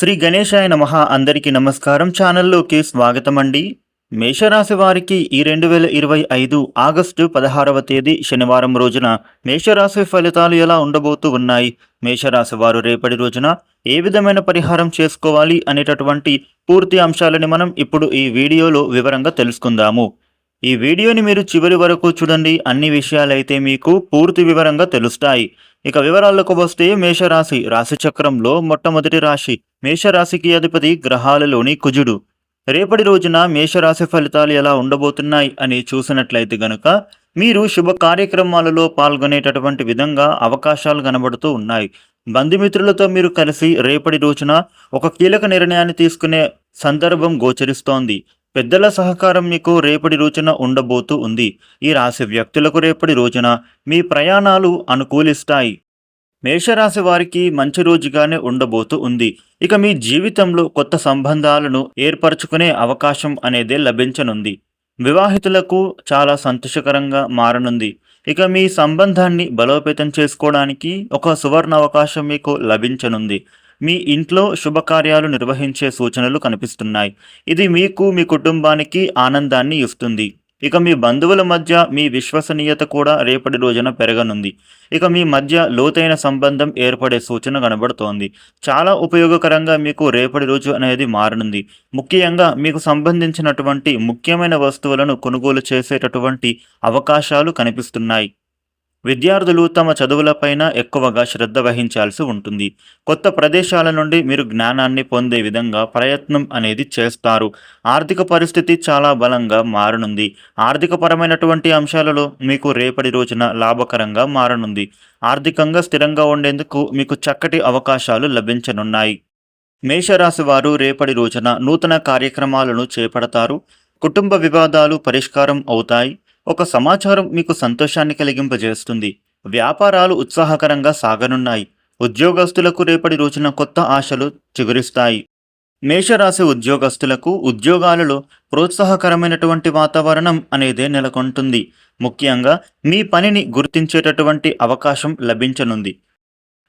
శ్రీ గణేశాయ నమః. అందరికీ నమస్కారం. ఛానల్లోకి స్వాగతం అండి మేషరాశి వారికి ఈ రెండు వేల ఇరవై ఐదు ఆగస్టు పదహారవ తేదీ శనివారం రోజున మేషరాశి ఫలితాలు ఎలా ఉండబోతూ ఉన్నాయి? మేషరాశి వారు రేపటి రోజున ఏ విధమైన పరిహారం చేసుకోవాలి అనేటటువంటి పూర్తి అంశాలని మనం ఇప్పుడు ఈ వీడియోలో వివరంగా తెలుసుకుందాము. ఈ వీడియోని మీరు చివరి వరకు చూడండి. అన్ని విషయాలైతే మీకు పూర్తి వివరంగా తెలుస్తాయి. ఇక వివరాలకు వస్తే మేషరాశి. రాశి చక్రంలో మొట్టమొదటి రాశి మేషరాశికి అధిపతి గ్రహాలలోని కుజుడు. రేపటి రోజున మేషరాశి ఫలితాలు ఎలా ఉండబోతున్నాయి అని చూసినట్లయితే గనుక మీరు శుభ కార్యక్రమాలలో పాల్గొనేటటువంటి విధంగా అవకాశాలు కనబడుతూ ఉన్నాయి. బంధుమిత్రులతో మీరు కలిసి రేపటి రోజున ఒక కీలక నిర్ణయాన్ని తీసుకునే సందర్భం గోచరిస్తోంది. పెద్దల సహకారం మీకు రేపటి రోజున ఉండబోతూ ఉంది. ఈ రాశి వ్యక్తులకు రేపటి రోజున మీ ప్రయాణాలు అనుకూలిస్తాయి. మేషరాశి వారికి మంచి రోజుగానే ఉండబోతూ ఉంది. ఇక మీ జీవితంలో కొత్త సంబంధాలను ఏర్పరచుకునే అవకాశం అనేది లభించనుంది. వివాహితులకు చాలా సంతోషకరంగా మారనుంది. ఇక మీ సంబంధాన్ని బలోపేతం చేసుకోవడానికి ఒక సువర్ణ అవకాశం మీకు లభించనుంది. మీ ఇంట్లో శుభకార్యాలు నిర్వహించే సూచనలు కనిపిస్తున్నాయి. ఇది మీకు మీ కుటుంబానికి ఆనందాన్ని ఇస్తుంది. ఇక మీ బంధువుల మధ్య మీ విశ్వసనీయత కూడా రేపటి రోజున పెరగనుంది. ఇక మీ మధ్య లోతైన సంబంధం ఏర్పడే సూచన కనబడుతోంది. చాలా ఉపయోగకరంగా మీకు రేపటి రోజు అనేది మారనుంది. ముఖ్యంగా మీకు సంబంధించినటువంటి ముఖ్యమైన వస్తువులను కొనుగోలు చేసేటటువంటి అవకాశాలు కనిపిస్తున్నాయి. విద్యార్థులు తమ చదువులపైన ఎక్కువగా శ్రద్ధ వహించాల్సి ఉంటుంది. కొత్త ప్రదేశాల నుండి మీరు జ్ఞానాన్ని పొందే విధంగా ప్రయత్నం అనేది చేస్తారు. ఆర్థిక పరిస్థితి చాలా బలంగా మారనుంది. ఆర్థికపరమైనటువంటి అంశాలలో మీకు రేపటి రోజున లాభకరంగా మారనుంది. ఆర్థికంగా స్థిరంగా ఉండేందుకు మీకు చక్కటి అవకాశాలు లభించనున్నాయి. మేషరాశి వారు రేపటి రోజున నూతన కార్యక్రమాలను చేపడతారు. కుటుంబ వివాదాలు పరిష్కారం అవుతాయి. ఒక సమాచారం మీకు సంతోషాన్ని కలిగింపజేస్తుంది. వ్యాపారాలు ఉత్సాహకరంగా సాగనున్నాయి. ఉద్యోగస్తులకు రేపటి రోజున కొత్త ఆశలు చిగురిస్తాయి. మేషరాశి ఉద్యోగస్తులకు ఉద్యోగాలలో ప్రోత్సాహకరమైనటువంటి వాతావరణం అనేదే నెలకొంటుంది. ముఖ్యంగా మీ పనిని గుర్తించేటటువంటి అవకాశం లభించనుంది.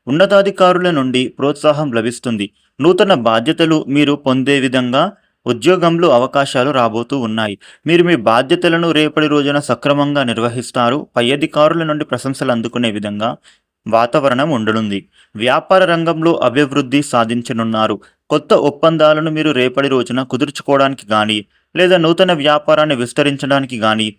ఉన్నతాధికారుల నుండి ప్రోత్సాహం లభిస్తుంది. నూతన బాధ్యతలు మీరు పొందే విధంగా ఉద్యోగంలో అవకాశాలు రాబోతూ ఉన్నాయి. మీరు మీ బాధ్యతలను రేపటి రోజున సక్రమంగా నిర్వహిస్తారు. పై అధికారుల నుండి ప్రశంసలు అందుకునే విధంగా వాతావరణం ఉండనుంది. వ్యాపార రంగంలో అభివృద్ధి సాధించనున్నారు. కొత్త ఒప్పందాలను మీరు రేపటి రోజున కుదుర్చుకోవడానికి కానీ లేదా నూతన వ్యాపారాన్ని విస్తరించడానికి కానీ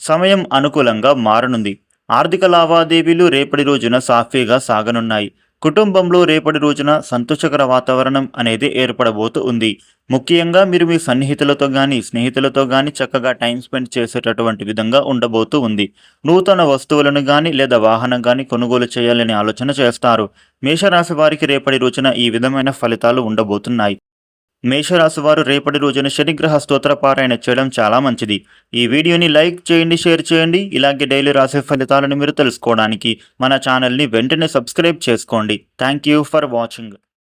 సమయం అనుకూలంగా మారనుంది. ఆర్థిక లావాదేవీలు రేపటి రోజున సాఫీగా సాగనున్నాయి. కుటుంబంలో రేపటి రోజున సంతోషకర వాతావరణం అనేది ఏర్పడబోతూ ఉంది. ముఖ్యంగా మీరు మీ సన్నిహితులతో కానీ స్నేహితులతో కానీ చక్కగా టైం స్పెండ్ చేసేటటువంటి విధంగా ఉండబోతూ ఉంది. నూతన వస్తువులను కానీ లేదా వాహనం కానీ కొనుగోలు చేయాలని ఆలోచన చేస్తారు. మేషరాశి వారికి రేపటి రోజున ఈ విధమైన ఫలితాలు ఉండబోతున్నాయి. మేషరాశి వారు రేపటి రోజున శనిగ్రహ స్తోత్ర పారాయణ చేయడం చాలా మంచిది. ఈ వీడియోని లైక్ చేయండి షేర్ చేయండి. ఇలాగే డైలీ రాసే ఫలితాలను మీరు తెలుసుకోవడానికి మన ఛానల్ని వెంటనే సబ్స్క్రైబ్ చేసుకోండి. Thank you for watching.